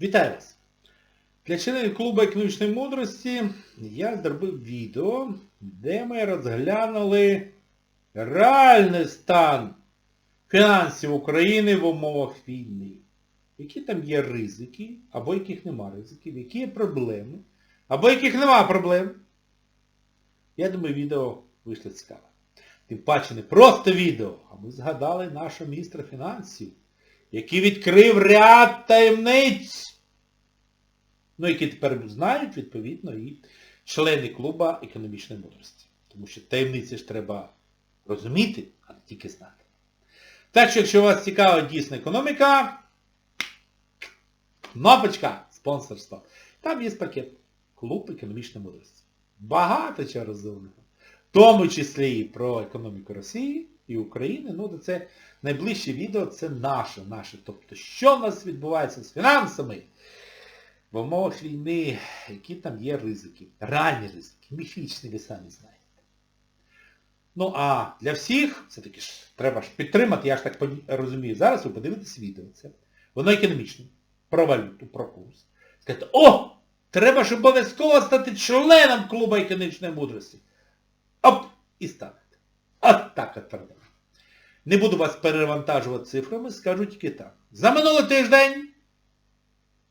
Вітаю вас! Для членів клубу економічної мудрості я зробив відео, де ми розглянули реальний стан фінансів України в умовах війни. Які там є ризики, або яких нема ризиків, які є проблеми, або яких нема проблем. Я думаю, відео вийшло цікаве. Тим паче не просто відео, а ми згадали нашого міністра фінансів, який відкрив ряд таємниць, ну, які тепер знають, відповідно, і члени клуба економічної мудрості. Тому що таємниці ж треба розуміти, а не тільки знати. Так що, якщо вас цікава дійсна економіка, кнопочка спонсорства. Там є пакет. Клуб економічної мудрості. Багато чого розумного. В тому числі і про економіку Росії і України. Ну, це найближче відео це наше, наше. Тобто, що в нас відбувається з фінансами в умовах війни, які там є ризики. Реальні ризики, міфічні, ви самі знаєте. Ну, а для всіх, все-таки ж, треба ж підтримати, я ж так розумію, зараз ви подивитесь відео це. Воно економічне, про валюту, про курс. Скажете, о! Треба ж обов'язково стати членом клубу економічної мудрості. Оп! І станете. От так от продам. Не буду вас перевантажувати цифрами, скажу тільки так. За минулий тиждень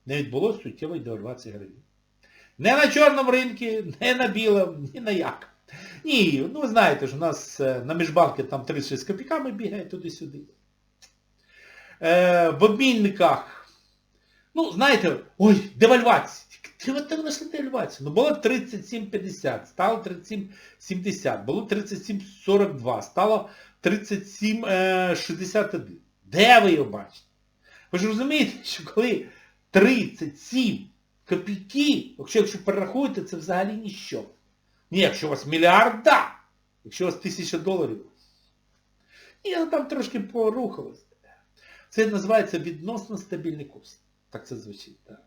не відбулося суттєвої девальвації гривні. Не на чорному ринку, не на білому, ні на як. Ні, ну ви знаєте ж, у нас е, на міжбанки там 36 з копійками бігає туди-сюди. Е, в обмінниках, ну, знаєте, ой, девальвація. Ти знайшли девальвацію. Ну було 37,50, стало 37,70, було 37,42, стало 37,61. Де ви його бачите? Ви ж розумієте, що коли 37 копійки, якщо, якщо перерахуєте, це взагалі ніщо. Ні, якщо у вас мільярд, да. Якщо у вас тисяча доларів. Ні, ну там трошки порухалось. Це називається відносно стабільний курс. Так це звучить, так.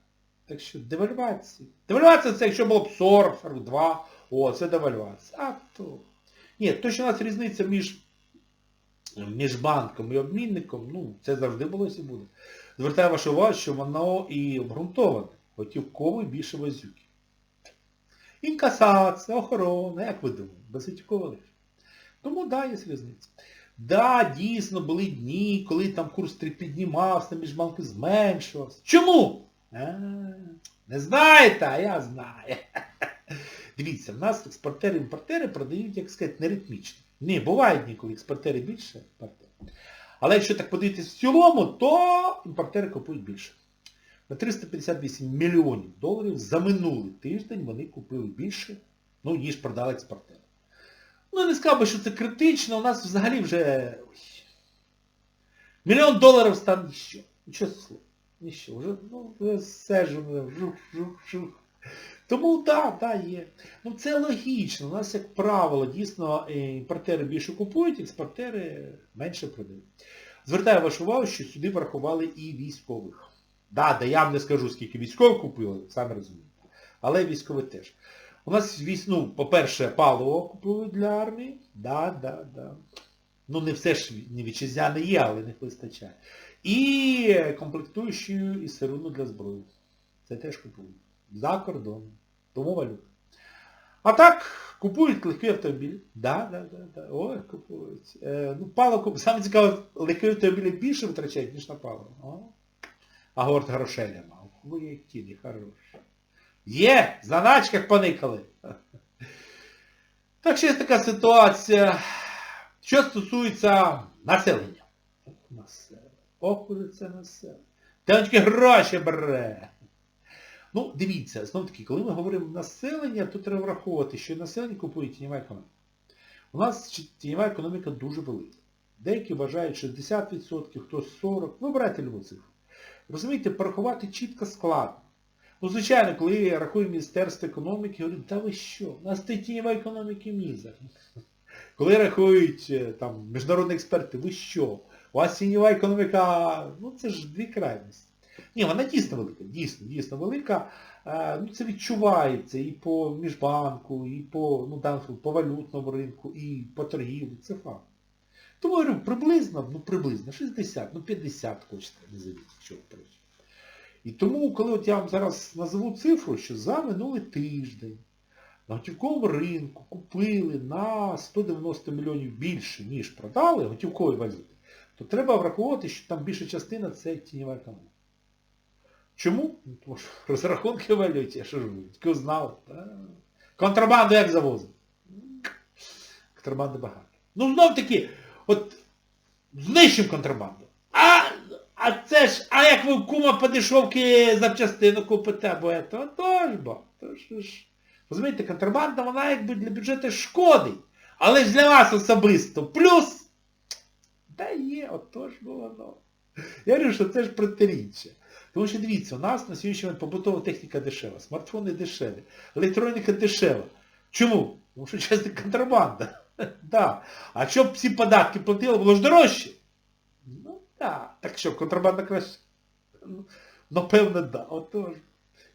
Так що девальвація. Девальвація це якщо було б 40, 42, о, це девальвація. А то. Ні, то, що у нас різниця між, між банком і обмінником, ну, це завжди було і буде. Звертаю вашу увагу, що воно і обґрунтоване. Готівковий більше возюки. Інкасація, охорона, як ви думаєте, безготівковий лише. Тому да, є різниця. Да, дійсно, були дні, коли там курс піднімався, міжбанки зменшувався. Чому? А, не знаєте, а я знаю. Дивіться, в нас експортери і імпортери продають, як сказати, неритмічно. Ні, бувають дні, коли експортери більше, імпортери. Але якщо так подивитись в цілому, то імпортери купують більше. На 358 мільйонів доларів за минулий тиждень вони купили більше, ну, ніж продали експортери. Ну, не сказав би, що це критично, у нас взагалі вже... ой, Мільйон доларів стане ніщо. Нічого слова. Ніщо. Вже, ну, все ж жух, жух, жух. Тому так, да, да, є. Ну це логічно. У нас, як правило, дійсно е, імпортери більше купують, експортери менше продають. Звертаю вашу увагу, що сюди врахували і військових. Да, да, я вам не скажу, скільки військових купили, самі розумієте. Але військові теж. У нас ну, по-перше, паливо купують для армії. Да, да, да. Ну не все ж не вітчизняне є, але не вистачає. І комплектуючі і сировину для зброї. Це теж купують. За кордоном. Тому валюта. А так, купують легкі автомобілі. Да, да, да, да. Ой, купують. Е, ну, паливо купують. Саме цікаво, легкі автомобілі більше витрачають, ніж на паливо. А горд грошей нема. Ви не хороші. Є! Заначках поникали. Так що є така ситуація. Що стосується населення. Населення. Ох, уже це населення. Тяночки гроші бере. Ну, дивіться, знов таки, коли ми говоримо населення, то треба враховувати, що населення купує тіньова економіка. У нас тіньова економіка дуже велика. Деякі вважають 60%, хтось 40%. Вибирайте любу цифру. Розумієте, порахувати чітко складно. Ну, звичайно, коли я рахую Міністерство економіки, говорю, та ви що, у нас тіньова економіки мізер. Коли рахують е, там, міжнародні експерти, ви що? У вас тіньова економіка, ну це ж дві крайності. Ні, вона дійсно велика, дійсно, дійсно велика. Е, Ну, це відчувається і по міжбанку, і по, ну, там, по валютному ринку, і по торгівлі. Це факт. Тому говорю, приблизно, ну приблизно, 60, ну 50 хочете, не завіть, що проще. І тому, коли от я вам зараз назву цифру, що за минулий тиждень на готівковому ринку купили на 190 мільйонів більше, ніж продали готівкової валюти, то треба враховувати, що там більша частина це тіньова економіка. Чому? Ну, Тому що розрахунки в валюті, а що ж ви, знали. Та. Контрабанду як завозили? Контрабанди багато. Ну знов таки, от знищимо контрабанду. А, а це ж, а як ви в кума по дешевки запчастину купите, або ето, то ж бо, то ж ж. Розумієте, контрабанда, вона якби для бюджету шкодить. Але ж для вас особисто плюс. Та є, отож бо воно. Я говорю, що це ж протиріччя. Тому що дивіться, у нас на сьогоднішній момент побутова техніка дешева, смартфони дешеві, електроніка дешева. Чому? Тому що часто контрабанда. Да. А щоб всі податки платили, було ж дорожче. Ну так. Так що, контрабанда краще? Ну, напевно, да. Отож.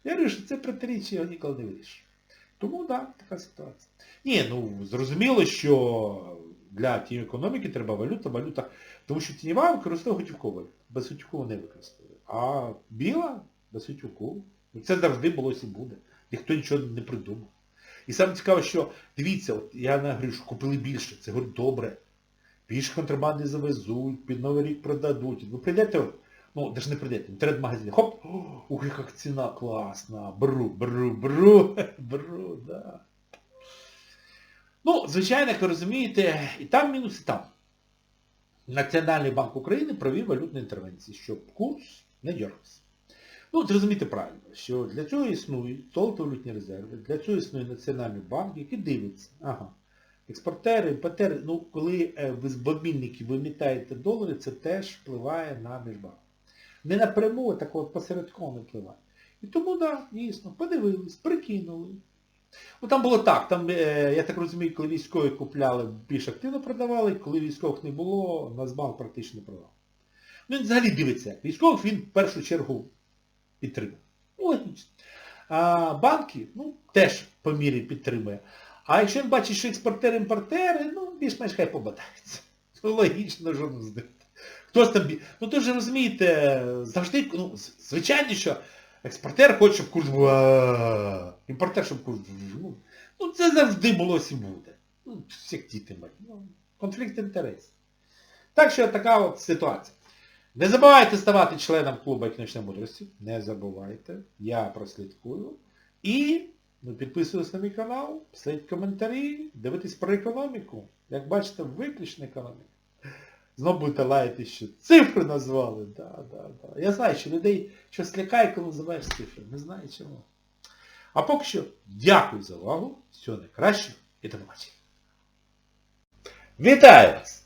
Я говорю, що це протиріччя його ніколи не вирішує. Тому так, да, така ситуація. Ні, ну зрозуміло, що для тієї економіки треба валюта, валюта. Тому що тіньова використовує готівкову, без готівкову не використовує. А біла готівкову. Ну, Це завжди було і буде. Ніхто нічого не придумав. І саме цікаве, що, дивіться, от я говорю, що купили більше, це говорю, добре. Більше контрабанди завезуть, під Новий рік продадуть. Ви прийдете, ну, ж не прийдете, в інтернет-магазині, хоп, ух, яка ціна класна, беру, беру, беру, беру, да. Ну, звичайно, як ви розумієте, і там мінус, і там. Національний банк України провів валютні інтервенції, щоб курс не дергався. Ну, зрозумійте правильно, що для цього існують золото-валютні резерви, для цього існує Національний банк, який дивиться. Ага. Експортери, імпортери, ну, коли е, ви з мобільників вимітаєте долари, це теж впливає на міжбанк. Не напряму, а так от посередково впливає. І тому, так, да, дійсно, подивились, прикинули. Ну там було так, там, е, я так розумію, коли військові купляли, більш активно продавали, коли військових не було, Нацбанк практично продав. Ну він взагалі дивиться, військових він в першу чергу підтримує. Ну, логічно. А банки, ну, теж по мірі підтримує. А якщо він бачить, що експортери-імпортери, ну, більш-менш хай побадаються. Ну, логічно, що не здати. Хтось там... бі- Ну, то ж розумієте, завжди, ну, звичайно, що експортер хоче, щоб курс був... Імпортер, щоб курс був. Ну, Ну, це завжди було і буде. Ну, як діти мать. Ну, конфлікт інтересів. Так що така от ситуація. Не забувайте ставати членом клубу економічної мудрості. Не забувайте. Я прослідкую. І ну, підписуйтесь на мій канал, писайте коментарі, дивитесь про економіку. Як бачите, виключно економіка. Знову будете лаяти, що цифри назвали. Да, да, да. Я знаю, що людей щось лякає, коли називаєш цифри. Не знаю чому. А поки що дякую за увагу. Всього найкращого і до побачення. Вітаю вас!